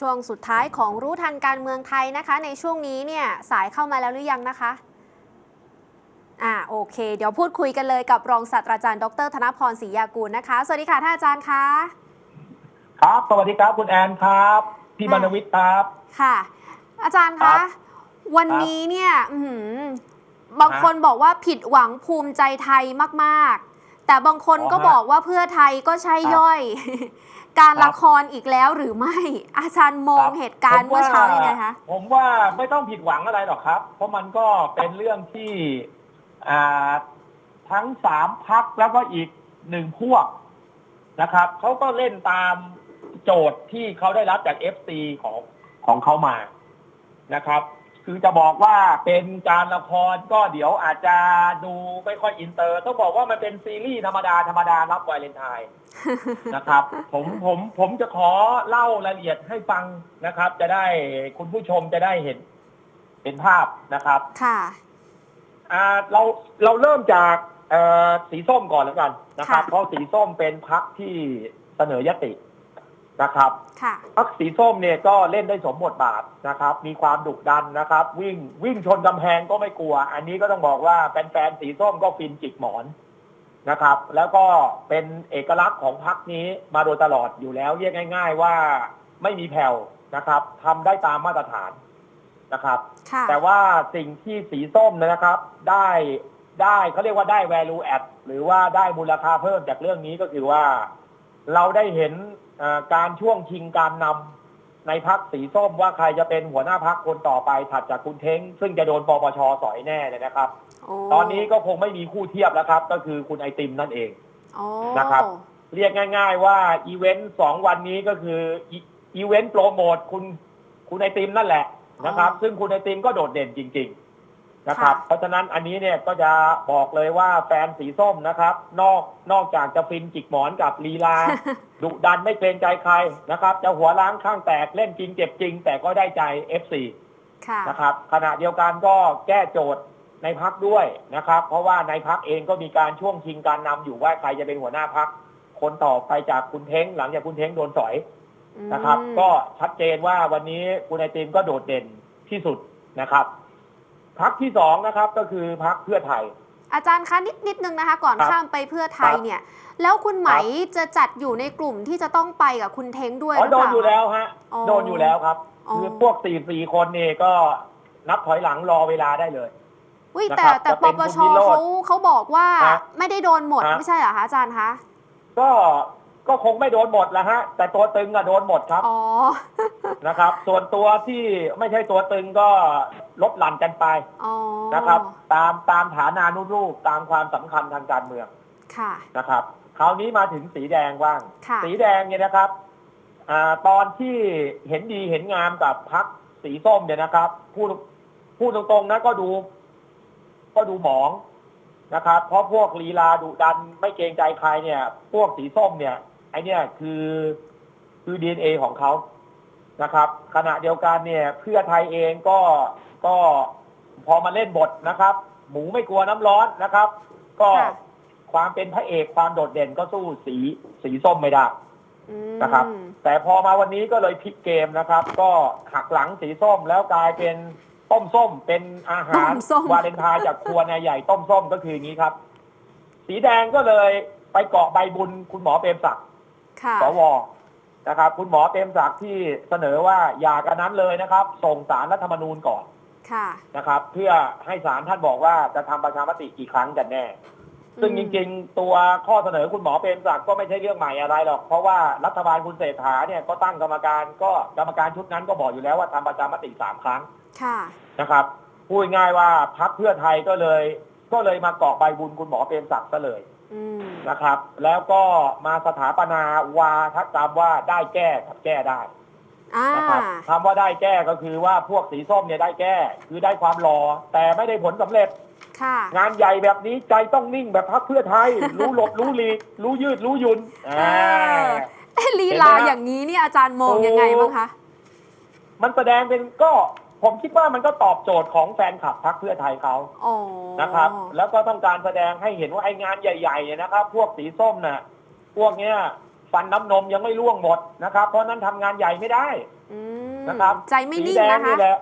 ช่วงสุดท้ายของรู้ทันการเมืองไทยนะคะ ในช่วงนี้เนี่ยสายเข้ามาแล้วหรือยังนะคะอ่าโอเค เดี๋ยวพูดคุยกันเลยกับรองศาสตราจารย์ดร ธนพรศรียากูลนะคะ สวัสดีค่ะท่านอาจารย์คะครับ สวัสดีครับคุณแอนครับ พี่ค่ะบรรณวิทย์ครับค่ะ อาจารย์ครัคะบวันนี้เนี่ยอื้อหือบางฮะคนบอกว่าผิดหวังภูมิใจไทยมาก ๆ แต่บางคนอ๋อก็ฮะบอกว่าเพื่อไทยก็ใช่ครับย่อย การครับละครอีกแล้วหรือไม่ อาจารย์มองครับเหตุการณ์ผเมื่อเช้ายังไงคะผมว่าไม่ต้องผิดหวังอะไรหรอกครับ เพราะมันก็เป็นเรื่องที่อ่าทั้งสามพักแล้วก็อีกหนึ่งพวกนะครับเขาก็เล่นตามโจทย์ที่เขาได้รับจากเอฟซีของของเขามานะครับ คือจะบอกว่าเป็นการละครก็เดี๋ยวอาจจะดูไม่ค่อยอินเตอร์ต้องบอกว่ามันเป็นซีรีส์ธรรมดาธรรมดารับวาเลนไทน์นะครับ ผมผมผมจะขอเล่ารายละเอียดให้ฟังนะครับ จะได้คุณผู้ชมจะได้เห็นเห็นภาพนะครับ ค่ะอ่าเราเราเริ่มจากเอ่อสีส้มก่อนแล้วกันนะครับค่ะเพราะสีส้มเป็นพักที่เสนอยติ นะครับค่ะพักสีส้มเนี่ยก็เล่นได้สมบทบาทนะครับ มีความดุดันนะครับ วิ่งวิ่งชนกำแพงก็ไม่กลัว อันนี้ก็ต้องบอกว่าแฟนๆสีส้มก็ฟินจิกหมอนนะครับ แล้วก็เป็นเอกลักษณ์ของพักนี้มาโดยตลอดอยู่แล้ว เรียกง่าย ๆ ว่าไม่มีแผ่วนะครับทำได้ตามมาตรฐานนะครับค่ะแต่ว่าสิ่งที่สีส้มนะครับ ได้ได้เขาเรียกว่าได้ value add หรือว่าได้มูลค่าเพิ่มจากเรื่องนี้ก็คือว่า เราได้เห็นเอ่อ การช่วงชิงการนำในพักสีส้มว่าใครจะเป็นหัวหน้าพักคนต่อไปถัดจากคุณเท้ง ซึ่งจะโดนปปชสอยแน่เลยนะครับโอ้ตอนนี้ก็คงไม่มีคู่เทียบแล้วครับ ก็คือคุณไอติมนั่นเองโอ้นะครับ เรียกง่าย ๆ ว่าอีเวนต์สองวันนี้ก็คืออีอีเวนต์โปรโมทคุณคุณไอติมนั่นแหละนะครับ ซึ่งคุณไอติมก็โดดเด่นจริง ๆ นะครับเพราะฉะนั้นอันนี้เนี่ยก็จะบอกเลยว่าแฟนสีส้มนะครับ นอกนอกจากจะฟินจิกหมอนกับลีลา ดุดันไม่เกรงใจใครนะครับ จะหัวล้างข้างแตกเล่นจริงเจ็บจริง แต่ก็ได้ใจ FC ค่ะ นะครับขณะเดียวกันก็แก้โจทย์ในพักด้วยนะครับ เพราะว่าในพักเองก็มีการช่วงชิงการนำอยู่ว่าใครจะเป็นหัวหน้าพักคนต่อไปจากคุณเท้งหลังจากคุณเท้งโดนสอย นะครับ อืมก็ชัดเจนว่าวันนี้คุณไอติมก็โดดเด่นที่สุดนะครับ พักที่สองนะครับก็คือพักเพื่อไทย อาจารย์คะนิดนิดนึงนะคะ ก่อนครับข้ามไปเพื่อไทยครับ เนี่ย แล้วคุณไหมครับจะจัดอยู่ในกลุ่มที่จะต้องไปกับคุณเท้งด้วยหอ๋อรือโดเปนล่า อยู่แล้วฮะอ๋อโดนอยู่แล้วครับ อ๋อ คือพวกสี่สี่คนนี่ก็นับถอยหลังรอเวลาได้เลย อุ้ยนะแต่ครับแต่จะปเป็นปคุณชวิโรจน์เขาเขาบอกว่าฮะไม่ได้โดนหมดฮะไม่ใช่เหรอคะอาจารย์คะ ก็ ก็คงไม่โดนหมดแล้วฮะ แต่ตัวตึงอะโดนหมดครับอ๋อ นะครับ ส่วนตัวที่ไม่ใช่ตัวตึงก็ลดหลั่นกันไปอ๋อนะครับ ตามตามฐานานุรูปตามความสำคัญทางการเมืองค่ะ นะครับ คราวนี้มาถึงสีแดงบ้าง ค่ะ สีแดงเนี่ยนะครับอาตอนที่เห็นดีเห็นงามกับพักสีส้มเนี่ยนะครับพูดพูดตรงๆนะก็ดู ก็ดูหมองนะครับ เพราะพวกลีลาดุดันไม่เกรงใจใครเนี่ย พวกสีส้มเนี่ย ไอเนี่ยคือคือดีเอของเขานะครับ ขณะเดียวกันเนี่ย เพื่อไทยเองก็ก็พอมาเล่นบทนะครับ หมูไม่กลัวน้ำร้อนนะครับ ก็ค่ะความเป็นพระเอกความโดดเด่นก็สู้สีสีส้มไม่ได้อืมนะครับ แต่พอมาวันนี้ก็เลยพลิกเกมนะครับ ก็หักหลังสีส้มแล้วกลายเป็นต้มส้มเป็นอาหารต้มส้มวาเลนไทน์จากครัวนายใหญ่ต้มส้มก็คืออย่างนี้ครับ สีแดงก็เลยไปเกาะใบบุญคุณหมอเปรมศักดิ์ ค่ะสวนะครับ คุณหมอเปรมศักดิ์ที่เสนอว่าอย่ากันนั้นเลยนะครับ ส่งสารรัฐธรรมนูญก่อนค่ะนะครับ เพื่อให้ศาลท่านบอกว่าจะทำประชามติกี่ครั้งกันแน่ ซึ่งจริงๆ ตัวข้อเสนอคุณหมอเปรมศักดิ์ก็ไม่ใช่เรื่องใหม่อะไรหรอก เพราะว่ารัฐบาลคุณเศรษฐาเนี่ยก็ตั้งกรรมการก็กรรมการชุดนั้นก็บอกอยู่แล้วว่าทำประชามติสามครั้งค่ะนะครับพูดง่ายว่าพักเพื่อไทยก็เลย ก็เลยมาเกาะใบบุญคุณหมอเปรมศักดิ์ซะเลยอืม นะครับ แล้วก็มาสถาปนาวาทกรรมว่าได้แก้กับแก้ได้อ่านะครับคำว่าได้แก้ก็คือว่าพวกสีส้มเนี่ยได้แก้ คือได้ความรอ แต่ไม่ได้ผลสำเร็จค่ะงานใหญ่แบบนี้ใจต้องนิ่งแบบพักเพื่อไทย รู้หลบรู้หลีกรู้ยืดรู้ยุนอ่าเอ๊ะลีลาเห็นไหมฮะอย่างนี้นี่อาจารย์มองยังไงบ้างคะ มันแสดงเป็นก็ ผมคิดว่ามันก็ตอบโจทย์ของแฟนคลับพักเพื่อไทยเขาอ๋อนะครับ แล้วก็ต้องการแสดงให้เห็นว่าไอ้งานใหญ่ๆเนี่ยนะครับ พวกสีส้มน่ะพวกเนี้ยฟันน้ำนมยังไม่ร่วงหมดนะครับ เพราะฉะนั้นทำงานใหญ่ไม่ได้อืมนะครับใจไม่สีนิ่งแดงนะคะ นี่แหละ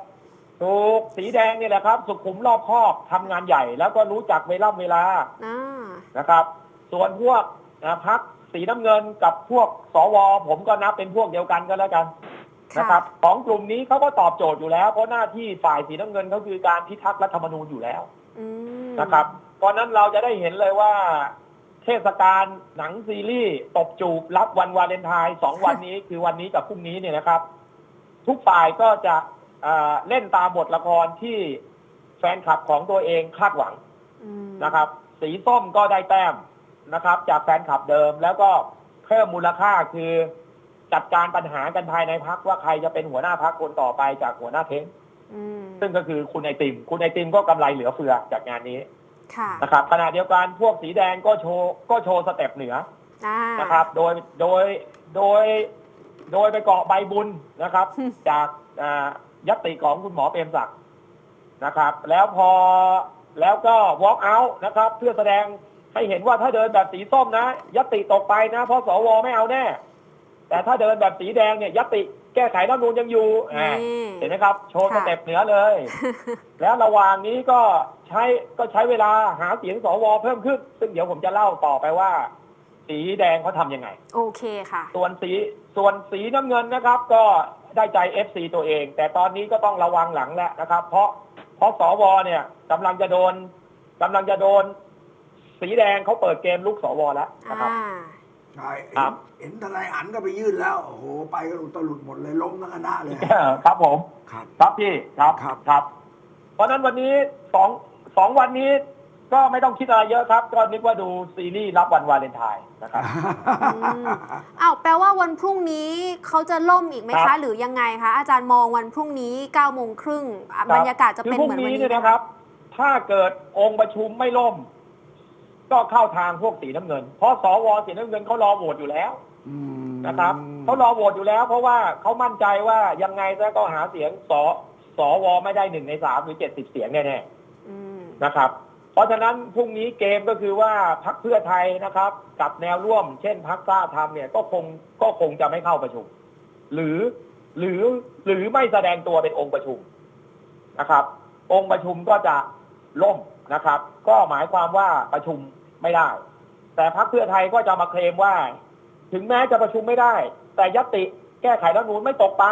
ถูกสีแดงนี่แหละครับ สุขุมรอบคอบทำงานใหญ่ แล้วก็รู้จักเวลาเวลา อ่า นะครับ ส่วนพวกนะพักสีน้ำเงินกับพวกสวผมก็นับเป็นพวกเดียวกันก็แล้วกันค่ะ นะครับของกลุ่มนี้เขาก็ตอบโจทย์อยู่แล้ว เพราะหน้าที่ฝ่ายสีน้ำเงินเขาคือการพิทักษ์รัฐธรรมนูญอยู่แล้วอืมนะครับ เพราะฉะนั้นเราจะได้เห็นเลยว่า เทศกาลหนังซีรีส์ตบจูบรับวันวาเลนไทน์สองวันนี้คือวันนี้กับพรุ่งนี้เนี่ยนะครับ ทุกฝ่ายก็จะเอ่อเล่นตามบทละครที่แฟนคลับของตัวเองคาดหวังอืมนะครับ สีส้มก็ได้แต้มนะครับ จากแฟนคลับเดิมแล้วก็เพิ่มมูลค่าคือ จัดการปัญหากันภายในพักว่าใครจะเป็นหัวหน้าพักคนต่อไปจากหัวหน้าเท้งอืมซึ่งก็คือคุณไอติม คุณไอติมก็กำไรเหลือเฟือจากงานนี้ค่ะนะครับขณะเดียวกันพวกสีแดงก็โชว์ก็โชว์สเต็ปเหนืออ่านะครับ โดยโดยโดยโดยไปเกาะใบบุญนะครับอืมจากอ่ายัตติของคุณหมอเปรมศักดิ์นะครับ แล้วพอแล้วก็ walk out นะครับ เพื่อแสดงให้เห็นว่าถ้าเดินแบบสีส้มนะยัตติตกไปนะเพราะสวไม่เอาแน่ แต่ถ้าเดินแบบสีแดงเนี่ยยัตติแก้ไขรัฐธรรมนูญยังอยู่อ่านี่เห็นไหมครับ โชว์สค่ะเต็ปเหนือเลย แล้วระหว่างนี้ก็ใช้ก็ใช้เวลาหาเสียงสวเพิ่มขึ้น ซึ่งเดี๋ยวผมจะเล่าต่อไปว่า สีแดงเขาทำยังไง โอเคค่ะ ส่วนสีส่วนสีน้ำเงินนะครับ ก็ได้ใจ FC ตัวเอง แต่ตอนนี้ก็ต้องระวังหลังแล้วนะครับ เพราะเพราะสวเนี่ยกำลังจะโดนกำลังจะโดน สีแดงเขาเปิดเกมลุกสวแล้วนะครับอ่า ใช่ครัเห็นบเห็นทนายอันก็ไปยื่นแล้วโอ้โหไปกันอุตลุดหมดเลยล้มทั้งคณะเลยครับผม ครับ ครับพี่ครับครับ ครับ เพราะฉะนั้นวันนี้สองสองวันนี้ก็ไม่ต้องคิดอะไรเยอะครับ ก็นึกว่าดูซีรีส์รับวันวาเลนไทน์นะครับ ม อ้าวแปลว่าวันพรุ่งนี้เขาจะล่มอีกไหมครัคะ บ หรือยังไงคะ อาจารย์มองวันพรุ่งนี้9ก้าโมงครึ่งอะครับบรรยากาศจะเป็นคือเหมือนพวันรุ่งนี้เนี่ยไหมนะครับ ถ้าเกิดองค์ประชุมไม่ล่ม ก็เข้าทางพวกสีน้ำเงิน เพราะสวสีน้ำเงินเขารอโหวตอยู่แล้วอืมนะครับเขารอโหวตอยู่แล้ว เพราะว่าเขามั่นใจว่ายังไงซะก็หาเสียงสสวไม่ได้หนึ่งในสามหรือเจ็ดสิบเสียงแน่อืมๆนะครับ เพราะฉะนั้นพรุ่งนี้เกมก็คือว่าพักเพื่อไทยนะครับ กับแนวร่วม เช่นพักกล้าทำเนี่ยก็คงก็คงจะไม่เข้าประชุม หรือหรือหรือไม่แสดงตัวเป็นองค์ประชุมนะครับ องค์ประชุมก็จะล่ม นะครับ ก็หมายความว่าประชุมไม่ได้ แต่พรรคเพื่อไทยก็จะมาเคลมว่า ถึงแม้จะประชุมไม่ได้ แต่ยตติแก้ไขรัฐธรรมนูญไม่ตกไป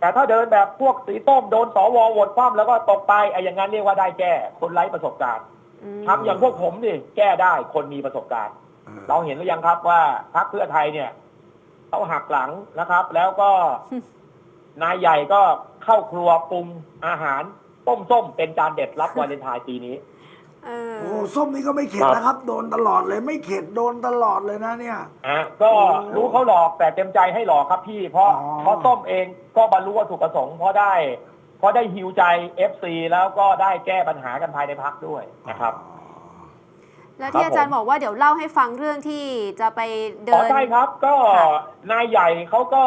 แต่ถ้าเดินแบบพวกสีส้มโดนสวโหวตคว่ำแล้วก็ตกไปไอ้อย่างนั้นเรียกว่าได้แก้คนไร้ประสบการณ์อืมทำอย่างพวกผมนี่แก้ได้คนมีประสบการณ์เออเราเห็นหรือยังครับว่าพรรคเพื่อไทยเนี่ยเขาหักหลังนะครับ แล้วก็นายใหญ่ก็เข้าครัวปรุงอาหาร ต้มส้มเป็นจานเด็ดรับวาเลนไทน์ปีนี้ เออ โอ้ส้มนี่ก็ไม่เข็ดนะครับ โดนตลอดเลยไม่เข็ดโดนตลอดเลยนะเนี่ย อะก็รู้เขาหลอกแต่เต็มใจให้หลอกครับพี่ เพราะอ๋อ เพราะส้มเองก็บรรลุวัตถุประสงค์เพราะได้เพราะได้ฮิวใจ FC แล้วก็ได้แก้ปัญหากันภายในพักด้วยนะครับ แล้วที่ครับอาจารย์ผมบอกว่าเดี๋ยวเล่าให้ฟังเรื่องที่จะไปเดิอ๋อนใช่ครับก็ค่ะ นายใหญ่เขาก็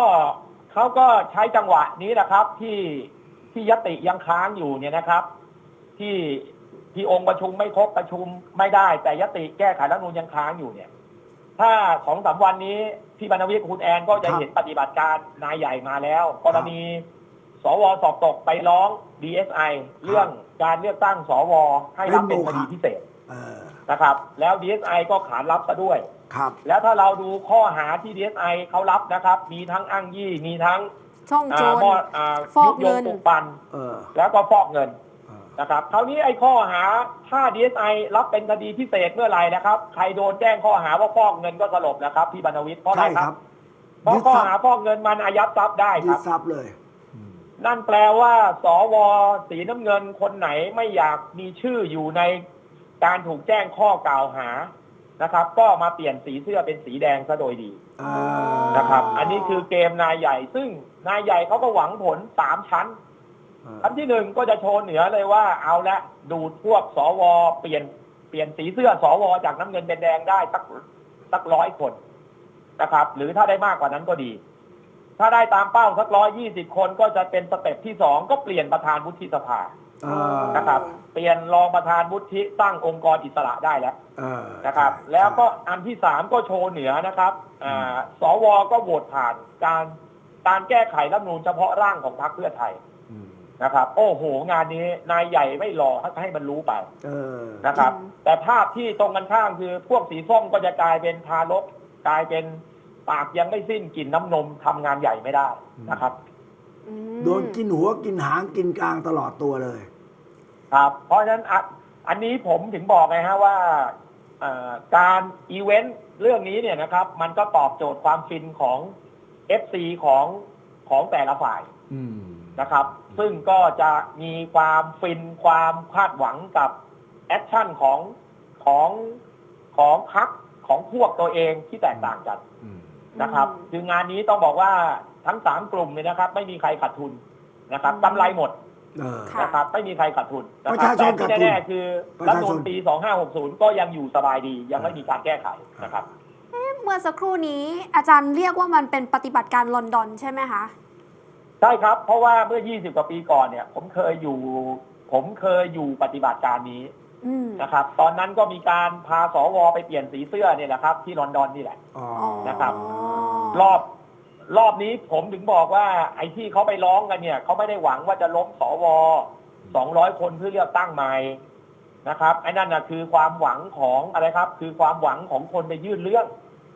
เขาก็ใช้จังหวะนี้แหละครับ ที่ ที่ยติยังค้างอยู่เนี่ยนะครับ ที่ที่องค์ประชุมไม่ครบประชุมไม่ได้ แต่ยติแก้ไขรัฐธรรมนูญยังค้างอยู่เนี่ย ถ้าสองสามวันนี้พี่บรรณวิทย์คุณแอนก็จะครับเห็นปฏิบัติการนายใหญ่มาแล้ว กรณีสวสอบตกไปร้อง DSI เรื่องการเลือกตั้งสวให้รับเป็นคดีพิเศษเออนะครับ แล้ว DSI ก็ขานรับซะด้วย ครับ แล้วถ้าเราดูข้อหาที่ DSI เขารับนะครับ มีทั้งอ้างยี่ มีทั้ง ช่องอ่าโจรมออ่าฟอกยุยเงิงนปลุกปั่นเออแล้วก็ฟอกเงินเออนะครับคราวนี้ไอ้ข้อหาถ้า DSI รับเป็นคดีพิเศษเมื่อไหร่นะครับ ใครโดนแจ้งข้อหาว่าฟอกเงินก็สลบนะครับพี่บรรณวิทย์เพราะอะไรใช่คครัรับบเพราะยึดข้อทรัพย์หาฟอกเงินมันอายัดทรัพย์ได้คยึรัดบทรัพย์เลย นั่นแปลว่าสวสีน้ำเงินคนไหนไม่อยากมีชื่ออยู่ในการถูกแจ้งข้อกล่าวหานะครับ ก็มาเปลี่ยนสีเสื้อเป็นสีแดงซะโดยดีเออนะครับ อันนี้คือเกมนายใหญ่ซึ่ง นายใหญ่เขาก็หวังผลสามชั้นเออชั้นที่หนึ่งก็จะโชว์เหนือเลยว่าเอาละดูดพวกสวเปลี่ยนเปลี่ยนสีเสื้อสวจากน้ำเงินเป็นแดงได้สักสักร้อยคนนะครับ หรือถ้าได้มากกว่านั้นก็ดี ถ้าได้ตามเป้าสักร้อยยี่สิบคนก็จะเป็นสเต็ปที่สองก็เปลี่ยนประธานวุฒิสภาเออนะครับ เปลี่ยนรองประธานวุฒิตั้งองค์กรอิสระได้แล้วเออนะครับใช่แล้วก็อันที่สามก็โชว์เหนือนะครับอ่าสวก็โหวตผ่านการ การแก้ไขรัฐธรรมนูญเฉพาะร่างของพรรคเพื่อไทยอืมนะครับ โอ้โห งานนี้นายใหญ่ไม่รอให้มันรู้ไปเออนะครับอืมแต่ภาพที่ตรงกันข้ามคือพวกสีส้มก็จะกลายเป็นทารกกลายเป็นปากยังไม่สิ้นกลินน้ำนมทำงานใหญ่ไม่ได้นะครับอืมโดนกินหัวกินหางกินกลางตลอดตัวเลย ครับ เพราะฉะนั้นอะอันนี้ผมถึงบอกไงฮะว่าเอ่อการอีเวนต์เรื่องนี้เนี่ยนะครับ มันก็ตอบโจทย์ความฟินของ FC ของของแต่ละฝ่ายอืมนะครับ ซึ่งก็จะมีความฟินความคาดหวังกับแอคชั่นของของของพักของพวกตัวเองที่แตกต่างกันอืมนะครับอืมคืองานนี้ต้องบอกว่าทั้งสามกลุ่มเนี่ยนะครับ ไม่มีใครขาดทุนนะครับอืมกำไรหมดเออค่ะนะครับไม่มีใครขาดทุนนะประครัชาบชนแต่ขาดทุนที่แน่ๆคือประรัฐชาธรรมชนูนญปี2560 ก็ยังอยู่สบายดี ยังไม่มีการแก้ไขนะครับ เมื่อสักครู่นี้อาจารย์เรียกว่ามันเป็นปฏิบัติการลอนดอนใช่ไหมคะ ใช่ครับ เพราะว่าเมื่อ 20 กว่าปีก่อนเนี่ย ผมเคยอยู่ ผมเคยอยู่ปฏิบัติการนี้อืมนะครับ ตอนนั้นก็มีการพาสวไปเปลี่ยนสีเสื้อเนี่ยแหละครับ ที่ลอนดอนนี่แหละอ๋อนะครับอ๋อรอบรอบนี้ผมถึงบอกว่า ไอ้ที่เขาไปร้องกันเนี่ยเขาไม่ได้หวังว่าจะล้มสว200คนเพื่อเลือกตั้งใหม่นะครับไอ้นั่นนะคือความหวังของอะไรครับ คือความหวังของคนไปยื่นเรื่อง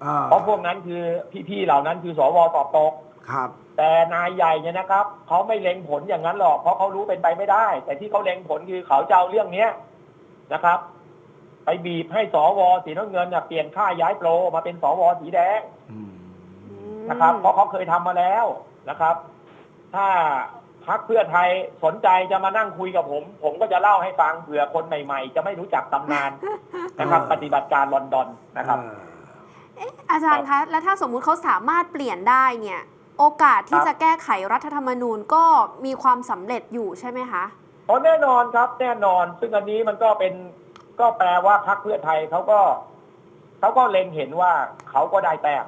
อ่าเพราะพวกนั้นคือพี่ๆเหล่านั้นคือสวตอบตก ครับ แต่นายใหญ่เนี่ยนะครับเขาไม่เล็งผลอย่างนั้นหรอก เพราะเขารู้เป็นไปไม่ได้ แต่ที่เขาเล็งผลคือเขาจะเอาเรื่องเนี้ยนะครับ ไปบีบให้สวสีน้ำเงินน่ะเปลี่ยนค่าย้ายโปรมาเป็นสวสีแดงอืม นะครับ เพราะเขาเคยทำมาแล้วนะครับ ถ้าพักเพื่อไทยสนใจจะมานั่งคุยกับผม ผมก็จะเล่าให้ฟังเผื่อคนใหม่ ๆ จะไม่รู้จักตำนานนะครับปฏิบัติการลอนดอนนะครับ เออ อาจารย์คะ แล้วถ้าสมมุติเขาสามารถเปลี่ยนได้เนี่ย โอกาสที่ครับจะแก้ไขรัฐธรรมนูญก็มีความสำเร็จอยู่ใช่ไหมคะเพราะแน่นอนครับแน่นอน ซึ่งอันนี้มันก็เป็นก็แปลว่าพรรคเพื่อไทยเขาก็เขาก็เล็งเห็นว่าเขาก็ได้แต้ม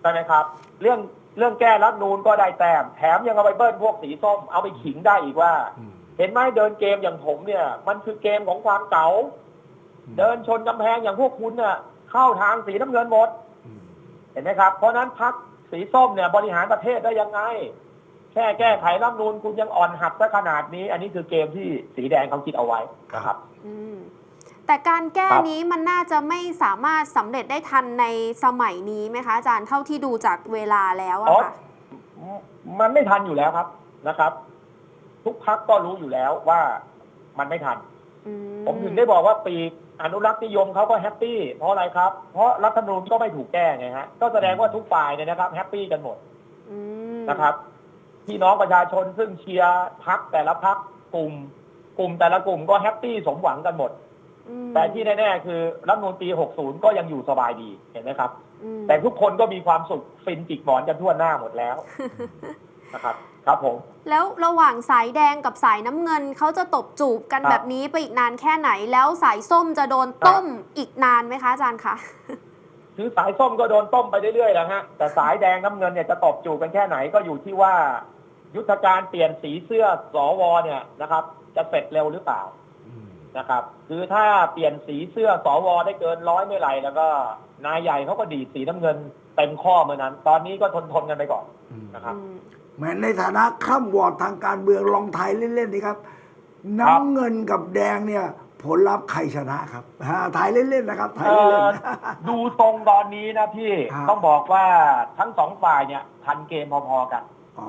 ใช่ไหมครับ เรื่องเรื่องแก้รัฐธรรมนูนก็ได้แต้มแถมยังเอาไปเบิ้ลพวกสีส้มเอาไปขิงได้อีกว่าอืมเห็นไหมเดินเกมอย่างผมเนี่ย มันคือเกมของความเก๋าเดินชนกำแพงอย่างพวกคุณน่ะ เข้าทางสีน้ำเงินหมดอืมเห็นไหมครับ เพราะฉะนั้นพักสีส้มเนี่ยบริหารประเทศได้ยังไง แค่แก้ไขรัฐธรรมนูนคุณยังอ่อนหัดซะขนาดนี้ อันนี้คือเกมที่สีแดงเขาคิดเอาไว้นะครับอืมแต่การแก้ครับนี้มันน่าจะไม่สามารถสำเร็จได้ทันในสมัยนี้ไหมคะอาจารย์เท่าที่ดูจากเวลาแล้วอะค่ะมันไม่ทันอยู่แล้วครับนะครับ ทุกพักก็รู้อยู่แล้วว่ามันไม่ทัน ผมถึงได้บอกว่าปีก อนุรักษ์นิยมเขาก็แฮปปี้เพราะอะไรครับ เพราะรัฐธรรมนูญก็ไม่ถูกแก้ไงฮะก็แสดงว่าทุกฝ่ายเนี่ยนะครับแฮปปี้กันหมดอืมนะครับพี่น้องประชาชนซึ่งเชียร์พักแต่ละพักกลุ่ม กลุ่มแต่ละกลุ่มก็แฮปปี้สมหวังกันหมดอืมแต่ที่แน่ๆคือรัฐธรรมนูญปี 60 ก็ยังอยู่สบายดีเห็นไหมครับอืมแต่ทุกคนก็มีความสุขฟินจิกหมอนกันทั่วหน้าหมดแล้ว นะครับครับผมแล้วระหว่างสายแดงกับสายน้ำเงินเขาจะตบจูบกันครับแบบนี้ไปอีกนานแค่ไหน แล้วสายส้มจะโดนต้มอีกนานไหมคะอาจารย์คะคือสายส้มก็โดนต้มไปเรื่อยๆแล้วฮะแต่สายแดงน้ำเงินเนี่ยจะตบจูบกันแค่ไหนก็อยู่ที่ว่า ยุทธการเปลี่ยนสีเสื้อสวเนี่ยนะครับ จะเสร็จเร็วหรือเปล่าอืมนะครับ คือถ้าเปลี่ยนสีเสื้อสวได้เกินร้อยเมื่อไหร่แล้วก็นายใหญ่เขาก็ดีดสีน้ำเงินเต็มข้อเมื่อนั้น ตอนนี้ก็ทนทนๆกันไปก่อนอืมนะครับอืม แม้ในฐานะข้ามวอร์ดทางการเมืองลองไทยเล่นๆนี่ครับ น้ำเงินกับแดงเนี่ย ผลลัพธ์ใครชนะครับอ่าไทยเล่นๆนะครับไทยเอ่เล่นอๆนะดูทรงตอนนี้นะพี่ครับต้องบอกว่าทั้งสองฝ่ายเนี่ยทันเกมพอๆกันอ๋อ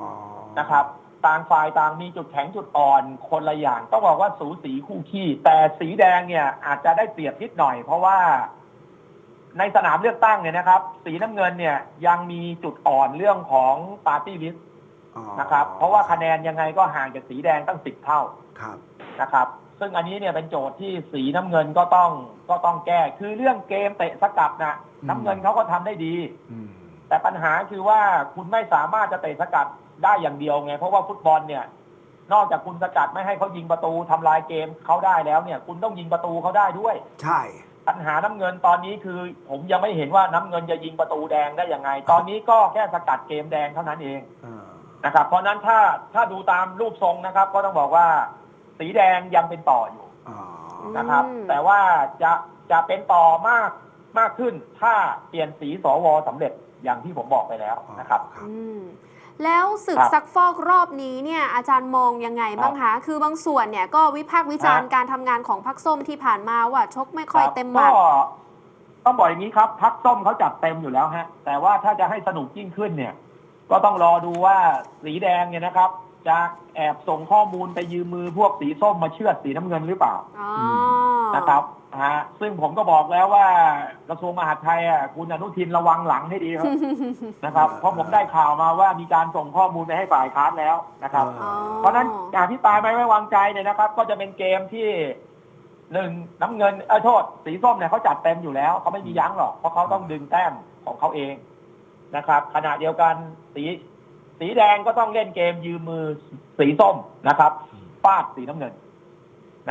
นะครับต่างฝ่ายต่างมีจุดแข็งจุดอ่อนคนละอย่างต้องบอกว่าสูสีคู่ขี้แต่สีแดงเนี่ย อาจจะได้เปรียบนิดหน่อย เพราะว่า ในสนามเลือกตั้งเนี่ยนะครับ สีน้ำเงินเนี่ย ยังมีจุดอ่อนเรื่องของปาร์ตี้ลิสต์อ๋อ นะครับ เพราะว่าคะแนนยังไงก็ห่างจากสีแดงตั้งสิบเท่าครับนะครับ ซึ่งอันนี้เนี่ยเป็นโจทย์ที่สีน้ำเงินก็ต้องก็ต้องแก้คือเรื่องเกมเตะสกัดนะน้ำเงินเขาก็ทำได้ดีอืมแต่ปัญหาคือว่าคุณไม่สามารถจะเตะสกัดได้อย่างเดียวไง เพราะว่าฟุตบอลเนี่ย นอกจากคุณสกัดไม่ให้เขายิงประตูทำลายเกมเขาได้แล้วเนี่ย คุณต้องยิงประตูเขาได้ด้วย ใช่ปัญหาน้ำเงินตอนนี้คือ ผมยังไม่เห็นว่าน้ำเงินจะยิงประตูแดงได้ยังไง ตอนนี้ก็แค่สกัดเกมแดงเท่านั้นเองเออ นะครับเพราะฉะนั้นถ้าถ้าดูตามรูปทรงนะครับ ก็ต้องบอกว่า สีแดงยังเป็นต่ออยู่อ๋อนะครับ อืม แต่ว่าจะจะเป็นต่อมากมากขึ้น ถ้าเปลี่ยนสีสวสำเร็จอย่างที่ผมบอกไปแล้วนะครับครับอืมแล้วศึกครับซักฟอกรอบนี้เนี่ยอาจารย์มองยังไงบ้างคะคือบางส่วนเนี่ยก็วิพากษ์วิจารณ์ฮะการทำงานของพักส้มที่ผ่านมาว่าชกไม่ค่อยรับเต็มหมัด ก็ต้องบอกอย่างนี้ครับพักส้มเขาจัดเต็มอยู่แล้วฮะ แต่ว่าถ้าจะให้สนุกยิ่งขึ้นเนี่ย ก็ต้องรอดูว่าสีแดงเนี่ยนะครับ จะแอบส่งข้อมูลไปยืมมือพวกสีส้มมาเชื่อดสีน้ำเงินหรือเปล่าอ๋อนะครับฮะซึ่งผมก็บอกแล้วว่ากระทรวงมหาดไทยอะคุณอนุทินระวังหลังให้ดีครับนะครับ เพราะผมได้ข่าวมาว่ามีการส่งข้อมูลไปให้ฝ่ายค้านแล้วนะครับอ๋อเพราะฉะนั้นการที่ตายไม่ไว้วางใจเนี่ยนะครับ ก็จะเป็นเกมที่หนึ่งน้ำเงินเออโทษ สีส้มเนี่ยเขาจัดเต็มอยู่แล้วเขาไม่มียั้งหรอกเพราะเขาต้องดึงแต้มของเขาเอง นะครับ ขณะเดียวกันสีสีแดงก็ต้องเล่นเกมยืมมือสีส้มนะครับฟาดสีน้ำเงิน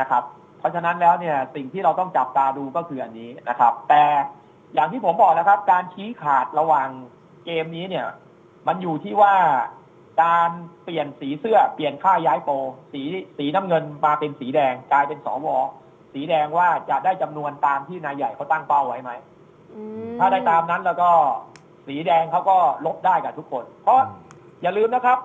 นะครับ เพราะฉะนั้นแล้วเนี่ยสิ่งที่เราต้องจับตาดูก็คืออันนี้นะครับ แต่อย่างที่ผมบอกนะครับ การชี้ขาดระหว่างเกมนี้เนี่ย มันอยู่ที่ว่าการเปลี่ยนสีเสื้อเปลี่ยนค่าย้ายโปรสีสีน้ำเงินมาเป็นสีแดงกลายเป็นสวสีแดงว่าจะได้จำนวนตามที่นายใหญ่เขาตั้งเป้าไว้ไหมอืมถ้าได้ตามนั้นแล้วก็ สีแดงเขาก็ลบได้กับทุกคน เพราะอย่าลืมนะครับ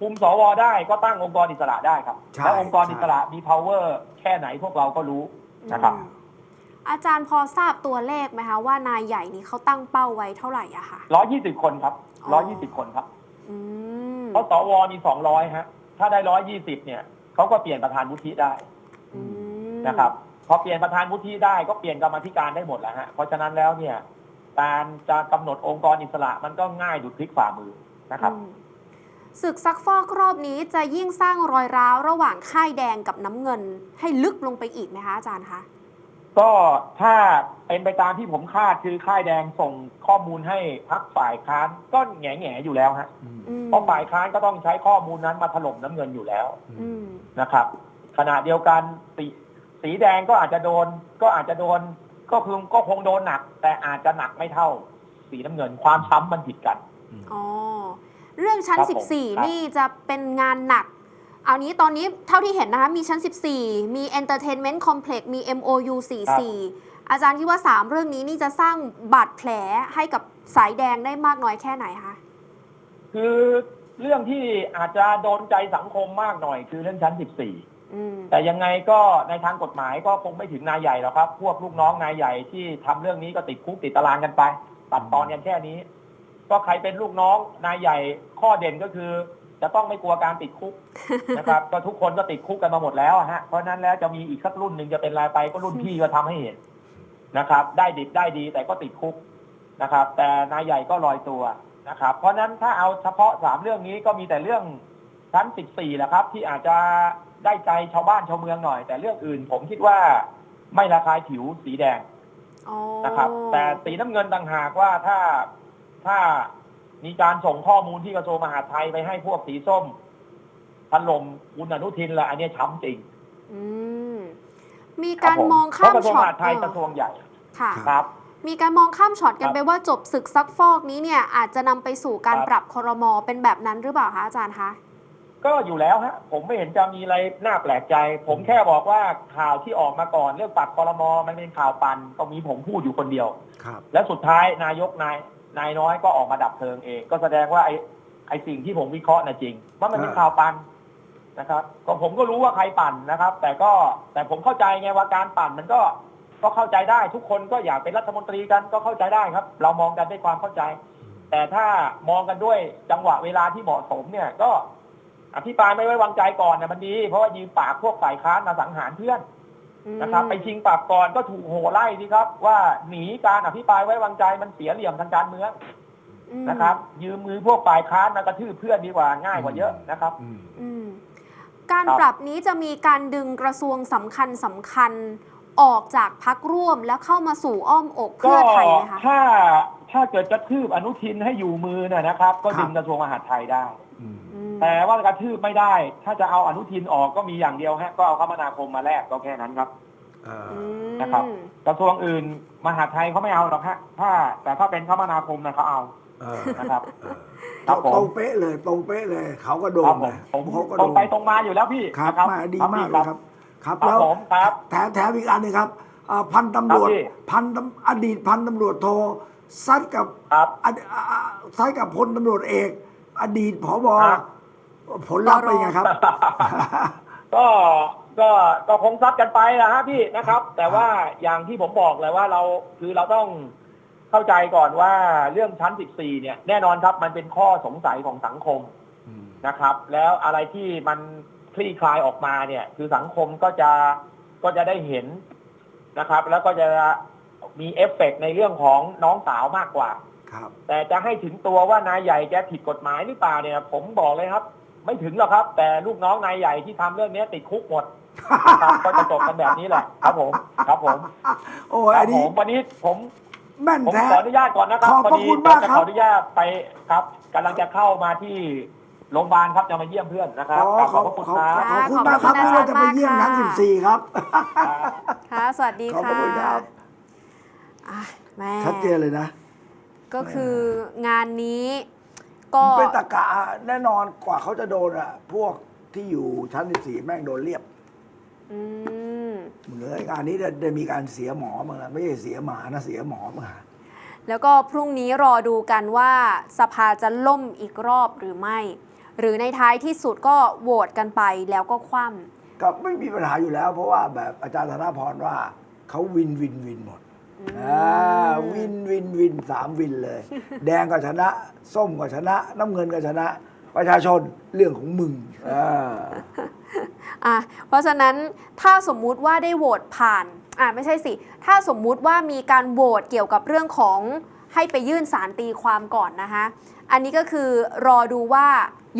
คุมสวได้ก็ตั้งองค์กรอิสระได้ครับใช่แล้วองค์กรใช่อิสระมี power แค่ไหนพวกเราก็รู้นะครับอืมอาจารย์พอทราบตัวเลขไหมคะว่านายใหญ่นี้เขาตั้งเป้าไว้เท่าไหร่อะค่ะร้อยยี่สิบคนครับอ๋ร้ออยี่สิบคนครับอืมเพราะสวมีสองร้อยฮะ ถ้าได้ร้อยยี่สิบเนี่ยเขาก็เปลี่ยนประธานวุฒิได้อืมนะครับพอเปลี่ยนประธานวุฒิได้ก็เปลี่ยนกรรมาธิการได้หมดแล้วฮะเพราะฉะนั้นแล้วเนี่ย การจะกำหนดองค์กรอิสระมันก็ง่ายดุดพลิกฝ่ามือนะครับอืมศึกซักฟอกรอบนี้จะยิ่งสร้างรอยร้าวระหว่างค่ายแดงกับน้ำเงิน ให้ลึกลงไปอีกไหมคะอาจารย์คะก็ถ้าเป็นไปตามที่ผมคาดคือค่ายแดงส่งข้อมูลให้พักฝ่ายค้านก็แง่แง่ๆอยู่แล้วฮะอืมอืมเพราะฝ่ายค้านก็ต้องใช้ข้อมูลนั้นมาถล่มน้ำเงินอยู่แล้วอืมนะครับ ขณะเดียวกันสีสีแดงก็อาจจะโดนก็อาจจะโดน ก็คือก็คงโดนหนัก แต่อาจจะหนักไม่เท่า สีน้ำเงินความช้ำมันผิดกัน อ๋อ เรื่องชั้น ครับผมครับ 14 นี่จะเป็นงานหนัก เอานี้ตอนนี้เท่าที่เห็นนะคะ มีชั้น 14 มี Entertainment Complex มี MOU 44 อาจารย์คิดว่า 3 เรื่องนี้นี่จะสร้างบาดแผลให้กับสายแดงได้มากน้อยแค่ไหนคะ คือเรื่องที่อาจจะโดนใจสังคมมากหน่อย คือเรื่องชั้น 14 อืมแต่ยังไงก็ในทางกฎหมายก็คงไม่ถึงนายใหญ่หรอกครับ พวกลูกน้องนายใหญ่ที่ทำเรื่องนี้ก็ติดคุกติดตารางกันไป ตัดตอนกันแค่นี้ ก็ใครเป็นลูกน้องนายใหญ่ข้อเด่นก็คือ จะต้องไม่กลัวการติดคุก นะครับ ก็ทุกคนก็ติดคุกกันมาหมดแล้วอะฮะเพราะฉะนั้นแล้วจะมีอีกสักรุ่นหนึ่งจะเป็นรายไปก็รุ่นพี่ก็ทำให้เห็นนะครับ ได้ดิบได้ดีแต่ก็ติดคุกนะครับ แต่นายใหญ่ก็ลอยตัวนะครับ เพราะฉะนั้นถ้าเอาเฉพาะสามเรื่องนี้ก็มีแต่เรื่องชั้น14แหละครับ ที่อาจจะได้ใจชาวบ้านชาวเมืองหน่อย แต่เรื่องอื่นผมคิดว่าไม่ระคายผิวสีแดงอ๋อนะครับ แต่สีน้ำเงินต่างหากว่าถ้าถ้ามีการส่งข้อมูลที่กระทรวงมหาดไทยไปให้พวกสีส้มถล่มคุณอนุทินละอันเนี้ยช้ำจริงอืมมีครักาบรผมมองเพข้ามราะกระทรวงช็อมตหาดไทยกระทรวงใหญ่ค่ะครับ มีการมองข้ามช็อตกันครับไปว่าจบศึกซักฟอกนี้เนี่ยอาจจะนำไปสู่การครับปรับครมเป็นแบบนั้นหรือเปล่าคะอาจารย์คะ ก็อยู่แล้วฮะผมไม่เห็นจะมีอะไรน่าแปลกใจ ผมแค่บอกว่าข่าวที่ออกมาก่อนเรื่องปรับคอรมอมันเป็นข่าวปันก็มีผมพูดอยู่คนเดียว ครับ แล้วสุดท้ายนายกนายนายน้อยก็ออกมาดับเพลิงเอง ก็แสดงว่าไอ้ไอ้สิ่งที่ผมวิเคราะห์น่ะจริง ว่ามันเป็นอ่าข่าวปันนะครับ ก็ผมก็รู้ว่าใครปั่นนะครับ แต่ก็แต่ผมเข้าใจไงว่าการปั่นมันก็ก็เข้าใจได้ทุกคนก็อยากเป็นรัฐมนตรีกันก็เข้าใจได้ครับ เรามองกันด้วยความเข้าใจ แต่ถ้ามองกันด้วยจังหวะเวลาที่เหมาะสมเนี่ยก็ อภิปรายไม่ไว้วางใจก่อนเนี่ยมันดี เพราะว่ายืมปากพวกฝ่ายค้านมาสังหารเพื่อนนะครับ ไปชิงปรับก่อนก็ถูกโห่ไล่ดีครับ ว่าหนีการอภิปรายไว้วางใจมันเสียเหลี่ยมทางการเมืองอืมนะครับ ยืมมือพวกฝ่ายค้านมากระทืบเพื่อนดีกว่าง่ายกว่าเยอะนะครับอืมอืมการครับปรับนี้จะมีการดึงกระทรวงสำคัญสำคัญ ออกจากพักร่วมแล้วเข้ามาสู่อ้อมอกก็เพื่อไทยไหมคะ ถ้าถ้าเกิดกระทืบอนุทินให้อยู่มือเนี่ยนะครับ ก็ครับดึงกระทรวงมหาดไทยได้ อืม อืมแต่ว่ากระทืบไม่ได้ ถ้าจะเอาอนุทินออกก็มีอย่างเดียวฮะก็เอาคมนาคมมาแลกก็แค่นั้นครับเอ่ออือมนะครับ กระทรวงอื่นมหาดไทยเขาไม่เอาหรอกฮะถ้า แต่ถ้าเป็นคมนาคมนะเขาเอาเออนะครับเออครับผม ตรงเป๊ะเลย ตรงเป๊ะเลย เขาก็โดครันบผมผมเขาก็ตโดรงน ไปตรงมาอยู่แล้วพี่ครับนะมาดีมากพี่เลยครับ ครับครับแล้วผมครับ แถมแถมอีกอันหนึงครับอ่าพันตำรวจครับพี่ พันตำอดีตพันตำรวจโทซัดกับครับอดีอ่าอ่าซัดกับพลตำรวจเอก อดีตผบครับ ผลลัพธ์เป็นไงครับ ก็ก็ก็คงซัดกันไปนะฮะพี่นะครับ แต่ว่าอย่างที่ผมบอกเลยว่าเราคือเราต้องเข้าใจก่อนว่าเรื่องชั้น 14 เนี่ย แน่นอนครับมันเป็นข้อสงสัยของสังคมนะครับ แล้วอะไรที่มัน คลี่คลายออกมาเนี่ย คือสังคมก็จะก็จะได้เห็นนะครับ แล้วก็จะมีเอฟเฟกต์ในเรื่องของน้องสาวมากกว่า ครับ แต่จะให้ถึงตัวว่านายใหญ่แกผิดกฎหมายหรือเปล่าเนี่ย ผมบอกเลยครับ ไม่ถึงหรอกครับ แต่ลูกน้องนายใหญ่ที่ทำเรื่องนี้ติดคุกหมดครับก็จะจบกันแบบนี้แหละครับผม ครับผม โอ้ยคอัรันบผนี้มวันนี้ผมแม่นผมแท้ขออนุญาตก่อนนะครับขอบพอพระดีคุณผมมากจะครัขบออนุญาตไปครับกำลังจะเข้ามาที่ โรงพยาบาลครับจะมาเยี่ยมเพื่อนนะครับอ๋อกราบขขออบบพระคุณขอบครับขอบคุณมากครับขอบคุณที่ว่าจะไปเยี่ยมอาจารย์ทั้งมากค่ะ14 ครับ ค่ะ สวัสดีขอบค่ะคุณครับอะแม่ชัดเจนเลยนะ ก็คืองานนี้ ก็เป็นตะกะแน่นอนกว่าเขาจะโดนอะพวกที่อยู่ชั้น14แม่งโดนเรียบอืมเหลืองานนี้จะจะมีการเสียหมอมาแล้วไม่ใช่เสียหมานะเสียหมอมาแล้วก็พรุ่งนี้รอดูกันว่าสภาจะล่มอีกรอบหรือไม่ หรือในท้ายที่สุดก็โหวตกันไปแล้วก็คว่ก็ไม่มีปัญหาอยู่แล้ว เพราะว่าแบบอาจารย์ธนพรว่าเขาวินวินวินหมดำอ่าวินวินวินสามวินเลย แดงก็ชนะ ส้มก็ชนะ น้ำเงินก็ชนะ ประชาชนเรื่องของมึงอ่าอะเพราะฉะนั้นถ้าสมมุติว่าได้โหวตผ่านอะไม่ใช่สิ ถ้าสมมุติว่ามีการโหวตเกี่ยวกับเรื่องของ ให้ไปยื่นสารตีความก่อนนะคะอันนี้ก็คือรอดูว่า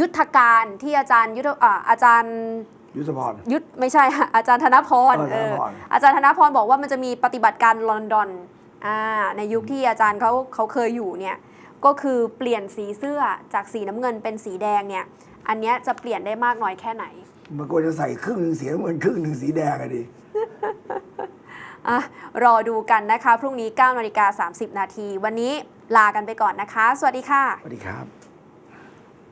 ยุทธการที่อาจารย์ยุทธอ่าอาจารย์ยุทธพรยุทธไม่ใช่ค่ะอาจารย์ธนพรเออธนพรเอออาจารย์ธนพรบอกว่ามันจะมีปฏิบัติการลอนดอนอ่าในยุคที่อาจารย์เขาเขาเคยอยู่เนี่ยก็คือเปลี่ยนสีเสื้อจากสีน้ำเงินเป็นสีแดงเนี่ยอันเนี้ยจะเปลี่ยนได้มากน้อยแค่ไหน มันควรจะใส่ครึ่งหนึ่งสีน้ำเงินครึ่งหนึ่งสีแดงอะดิ อะรอดูกันนะคะ พรุ่งนี้9นาฬิกา30 นาที วันนี้ลากันไปก่อนนะคะ สวัสดีค่ะ สวัสดีครับ